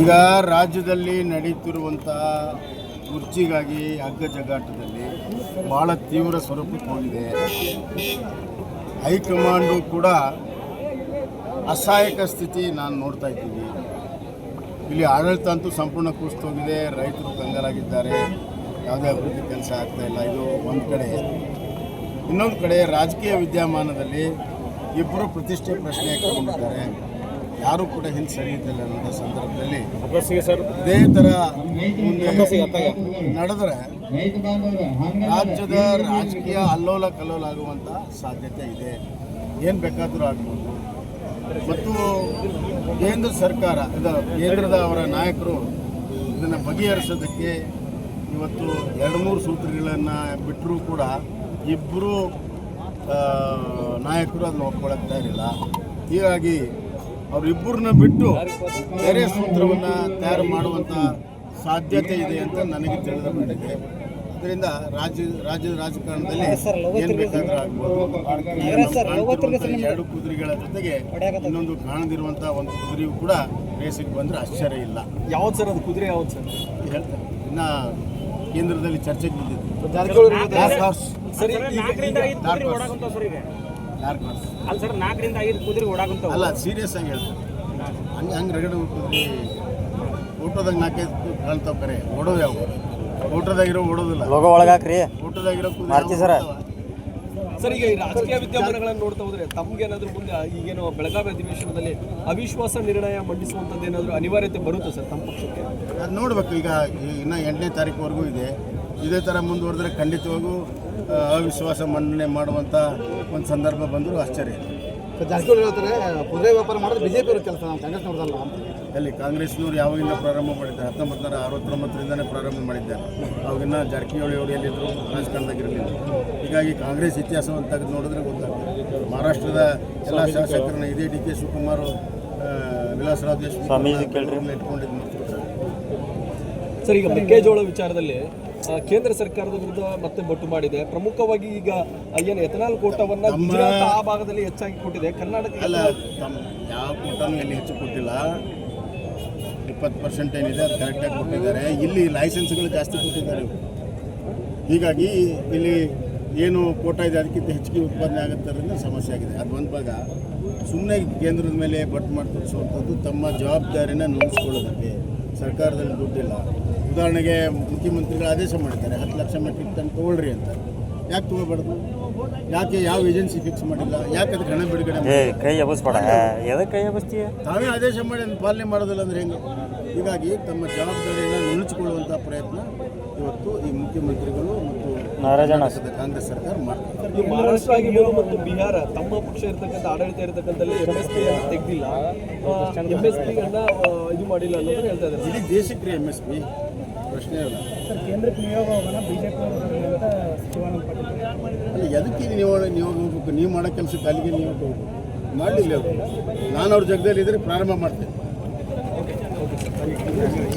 ಈಗ ರಾಜ್ಯದಲ್ಲಿ ನಡೀತಿರುವಂತಹ ಕುರ್ಚಿಗಾಗಿ ಹಗ್ಗ ಜಗಾಟದಲ್ಲಿ ಭಾಳ ತೀವ್ರ ಸ್ವರೂಪಕ್ಕೆ ಹೋಗಿದೆ ಹೈಕಮಾಂಡು ಕೂಡ ಅಸಹಾಯಕ ಸ್ಥಿತಿ ನಾನು ನೋಡ್ತಾ ಇದ್ದೀನಿ. ಇಲ್ಲಿ ಆಡಳಿತ ಅಂತೂ ಸಂಪೂರ್ಣ ಕುಸಿತೋಗಿದೆ, ರೈತರು ಕಂಗಾಲಾಗಿದ್ದಾರೆ. ಯಾವುದೇ ಅಭಿವೃದ್ಧಿ ಕೆಲಸ ಆಗ್ತಾ ಇಲ್ಲ, ಇದು ಒಂದು ಕಡೆ. ಇನ್ನೊಂದು ಕಡೆ ರಾಜಕೀಯ ವಿದ್ಯಮಾನದಲ್ಲಿ ಇಬ್ಬರು ಪ್ರತಿಷ್ಠೆ ಪ್ರಶ್ನೆ ಹಾಕೊಂಡಿದ್ದಾರೆ ಯಾರೂ ಕೂಡ ಹಿಂದೆ ಸರಿಯುತ್ತಿಲ್ಲ ಅನ್ನೋ ಸಂದರ್ಭದಲ್ಲಿ ಇದೇ ಥರ ನಡೆದ್ರೆ ರಾಜ್ಯದ ರಾಜಕೀಯ ಅಲ್ಲೋಲ ಕಲ್ಲೋಲ ಆಗುವಂಥ ಸಾಧ್ಯತೆ ಇದೆ. ಏನು ಬೇಕಾದರೂ ಆಗ್ಬೋದು. ಮತ್ತು ಕೇಂದ್ರ ಸರ್ಕಾರ ಇದು ಕೇಂದ್ರದ ಅವರ ನಾಯಕರು ಇದನ್ನು ಬಗೆಹರಿಸೋದಕ್ಕೆ ಇವತ್ತು ಎರಡು ಮೂರು ಸೂತ್ರಗಳನ್ನು ಬಿಟ್ಟರೂ ಕೂಡ ಇಬ್ಬರು ನಾಯಕರು ಅದನ್ನ ಒಪ್ಕೊಳ್ಳಾಗ್ತಾ ತಯಾರಿಲ್ಲ ಹೀಗಾಗಿ ಅವರಿಬ್ಬರನ್ನ ಬಿಟ್ಟು ಬೇರೆ ಸೂತ್ರವನ್ನು ತಯಾರು ಮಾಡುವಂಥ ಸಾಧ್ಯತೆ ಇದೆ ಅಂತ ನನಗೆ ತಿಳಿದ ಮಾಡಿದೆ ಅದರಿಂದ ರಾಜ್ಯ ರಾಜ್ಯದ ರಾಜಕಾರಣದಲ್ಲಿ ಏನು ಬೇಕಾದರೂ ಆಗ್ಬೋದು. ಈಗ ನಾವು ಎರಡು ಕುದುರೆಗಳ ಜೊತೆಗೆ ಇನ್ನೊಂದು ಕಾಣದಿರುವಂಥ ಒಂದು ಕುದುರೆಯು ಕೂಡ ರೇಸಿಗೆ ಬಂದರೆ ಆಶ್ಚರ್ಯ ಇಲ್ಲ. ಯಾವ್ದು ಸರ್ ಅದು? ಕುದುರೆ ಯಾವ್ದು ಸರ್? ಹೇಳ್ತಾರೆ ಇನ್ನ ಕೇಂದ್ರದಲ್ಲಿ ಚರ್ಚೆಗೆ ಬಿದ್ದಿದೆ. ಅಲ್ಲ ಸರ್ ನಾಲ್ಕರಿಂದ ಐದು ಕುದುರೆ ಓಡಾಕಂತಾವ ಅಲ್ಲ ಸೀರಿಯಸ್ ಆಗಿ ಹೇಳ್ತಾರೆ ಹಂಗೆ ಹಂಗೆ ರಗಡ ಕುದುರೆ ಊಟದಾಗ ನಾಲ್ಕೈದು ಕಾಣ್ತಾವ ಕರೆ. ಓಡೋದು ಯಾವ ಊಟದಾಗಿರೋ ಓಡೋದಿಲ್ಲ. ಲೋಗೋ ಒಳಗಾಕ್ರಿ. ಊಟದಾಗಿರೋ ಕುದುರೆ ಮಾರ್ತಿ ಸರ. ಸರ್, ಈಗ ಈ ರಾಜಕೀಯ ವಿದ್ಯಮಾನಗಳನ್ನು ನೋಡ್ತಾ ಹೋದ್ರೆ ತಮ್ಗೇನಾದ್ರೂ ಮುಂದೆ ಈಗೇನು ಬೆಳಗಾವಿ ಅಧಿವೇಶನದಲ್ಲಿ ಅವಿಶ್ವಾಸ ನಿರ್ಣಯ ಮಂಡಿಸುವಂತದ್ದು ಏನಾದರೂ ಅನಿವಾರ್ಯತೆ ಬರುತ್ತೆ ಸರ್ ತಮ್ಮ ಪಕ್ಷಕ್ಕೆ? ಅದು ನೋಡ್ಬೇಕು, ಈಗ ಇನ್ನು ಎಂಟನೇ ತಾರೀಕುವರೆಗೂ ಇದೆ. ಇದೇ ಥರ ಮುಂದುವರೆದ್ರೆ ಖಂಡಿತವಾಗೂ ಅವಿಶ್ವಾಸ ಮನ್ನಣೆ ಮಾಡುವಂಥ ಒಂದು ಸಂದರ್ಭ ಬಂದರೂ ಆಶ್ಚರ್ಯ. ಜಾರಕಿಹೊಳಿ ಹೇಳ್ತಾರೆ ಕುದುರೆ ವ್ಯಾಪಾರ ಮಾಡೋದು ಬಿಜೆಪಿ ಅವ್ರ ಕೆಲಸ ನಾವು ಕಾಂಗ್ರೆಸ್ ನೋಡ್ದಲ್ಲ ಅಂತ ಎಲ್ಲಿ ಕಾಂಗ್ರೆಸ್ನವ್ರು ಯಾವಾಗಿಂದ ಪ್ರಾರಂಭ ಮಾಡಿದ್ದಾರೆ? ಹತ್ತೊಂಬತ್ತು ನೂರ ಅರವತ್ತೊಂಬತ್ತರಿಂದನೇ ಪ್ರಾರಂಭ ಮಾಡಿದ್ದಾರೆ. ಅವಾಗಿನ್ನ ಜಾರಕಿಹೊಳಿ ಅವರು ಎಲ್ಲಿದ್ದರು ರಾಜಕಾರಣದಾಗಿರಲಿಲ್ಲ. ಹೀಗಾಗಿ ಕಾಂಗ್ರೆಸ್ ಇತಿಹಾಸವನ್ನು ತೆಗೆದು ನೋಡಿದ್ರೆ ಗೊತ್ತಾಗ್ತದೆ. ಮಹಾರಾಷ್ಟ್ರದ ಎಲ್ಲ ಶಾಸಕರನ್ನ ಇದೇ ಡಿ ಕೆ ಶಿವಕುಮಾರ್ ವಿಲಾಸ ರಾಜೇಶ್ ಇಟ್ಕೊಂಡಿದ್ದು ಸರ್ ಈಗ ಮೆಕ್ಕೆಜೋಳ ವಿಚಾರದಲ್ಲಿ ಕೇಂದ್ರ ಸರ್ಕಾರದ ವಿರುದ್ಧ ಮತ್ತೆ ಬೊಟ್ಟು ಮಾಡಿದೆ. ಪ್ರಮುಖವಾಗಿ ಈಗ ಏನು ಎಥನಾಲ್ ಕೋಟವನ್ನ ಗುಜರಾತ್ ಆ ಭಾಗದಲ್ಲಿ ಹೆಚ್ಚಾಗಿ ಕೊಟ್ಟಿದೆ. ಕರ್ನಾಟಕ ಅಲ್ಲ ತಮ್ಮ ಯಾವ ಕೋಟನೂ ಇಲ್ಲಿ ಹೆಚ್ಚು ಕೊಟ್ಟಿಲ್ಲ. ಇಪ್ಪತ್ತು ಪರ್ಸೆಂಟ್ ಏನಿದೆ ಅದು ಕರೆಕ್ಟಾಗಿ ಕೊಟ್ಟಿದ್ದಾರೆ. ಇಲ್ಲಿ ಲೈಸೆನ್ಸ್ಗಳು ಜಾಸ್ತಿ ಕೊಟ್ಟಿದ್ದಾರೆ. ಹೀಗಾಗಿ ಇಲ್ಲಿ ಏನು ಕೋಟ ಇದೆ ಅದಕ್ಕಿಂತ ಹೆಚ್ಚಿಗೆ ಉತ್ಪಾದನೆ ಆಗುತ್ತದ್ರಿಂದ ಸಮಸ್ಯೆ ಆಗಿದೆ. ಅದು ಒಂದು ಭಾಗ. ಸುಮ್ಮನೆ ಕೇಂದ್ರದ ಮೇಲೆ ಬಟ್ ಮಾಡಿ ತೋರಿಸುವಂಥದ್ದು ತಮ್ಮ ಜವಾಬ್ದಾರಿನ ನೋಡಿಸ್ಕೊಳ್ಳೋದಕ್ಕೆ ಸರ್ಕಾರದಲ್ಲಿ ದುಡ್ಡಿಲ್ಲ. ಉದಾಹರಣೆಗೆ ಮುಖ್ಯಮಂತ್ರಿಗಳು ಆದೇಶ ಮಾಡಿದ್ದಾರೆ. ಹತ್ತು ಲಕ್ಷ ಮೆಟ್ರಿಕ್ ಟನ್ ತೊಗೊಳ್ರಿ ಅಂತ. ಯಾಕೆ ತೊಗೋಬಾರ್ದು? ಯಾಕೆ ಯಾವ ಏಜೆನ್ಸಿ ಫಿಕ್ಸ್ ಮಾಡಿಲ್ಲ? ಯಾಕೆ ಅದಕ್ಕೆ ಹಣ ಬಿಡುಗಡೆ? ಕೈ ಎಬಸ್ಬೇಡ. ಎದಕ್ಕೆ ಕೈ ಎಬಸ್ತೀಯ? ತಾವೇ ಆದೇಶ ಮಾಡಿ ಅದನ್ನು ಪಾಲನೆ ಮಾಡೋದಿಲ್ಲ ಅಂದ್ರೆ ಹೆಂಗೆ? ಹೀಗಾಗಿ ತಮ್ಮ ಜವಾಬ್ದಾರಿಯನ್ನು ನುಣುಚಿಕೊಳ್ಳುವಂಥ ಪ್ರಯತ್ನ ಇವತ್ತು ಈ ಮುಖ್ಯಮಂತ್ರಿಗಳು ನಾರಾಯಣ. ಕಾಂಗ್ರೆಸ್ ಸರ್ಕಾರ ಮಾಡ್ತಾರೆ ಮಹಾರಾಷ್ಟ್ರ ಆಗಿರ್ಬೋದು ಮತ್ತು ಬಿಹಾರ ತಮ್ಮ ಪಕ್ಷ ಇರ್ತಕ್ಕಂಥ ಆಡಳಿತ ಇರತಕ್ಕಂಥಲ್ಲಿ ಎಂ ಎಸ್ ಪಿ ಅನ್ನು ತೆಗ್ದಿಲ್ಲ ಎಂ ಎಸ್ ಪಿ ಅನ್ನ ಇದು ಮಾಡಿಲ್ಲ ಅನ್ನೋದನ್ನ ಹೇಳ್ತಾ ಇದ್ದಾರೆ. ಇಡೀ ದೇಶಕ್ಕೆ ಎಂ ಎಸ್ ಪಿ ಪ್ರಶ್ನೆ ಇಲ್ಲ. ಕೇಂದ್ರಕ್ಕೆ ನಿಯೋಗವನ್ನು ಬಿಜೆಪಿ ಅಂತ ಶಿವಾನಂದ ಪಾಟೀಲ್ ಅಲ್ಲ ಎದಕ್ಕೆ ನೀವು ನೀವು ಹೋಗ್ಬೇಕು? ನೀವು ಮಾಡೋ ಕೆಲಸಕ್ಕೆ ಅಲ್ಲಿಗೆ ನೀವು ಹೋಗ್ಬೇಕು. ಮಾಡಲಿಲ್ಲ ಅವರು. ನಾನು ಅವ್ರ ಜಗದಲ್ಲಿ ಇದ್ರೆ ಪ್ರಾರಂಭ ಮಾಡ್ತೇನೆ.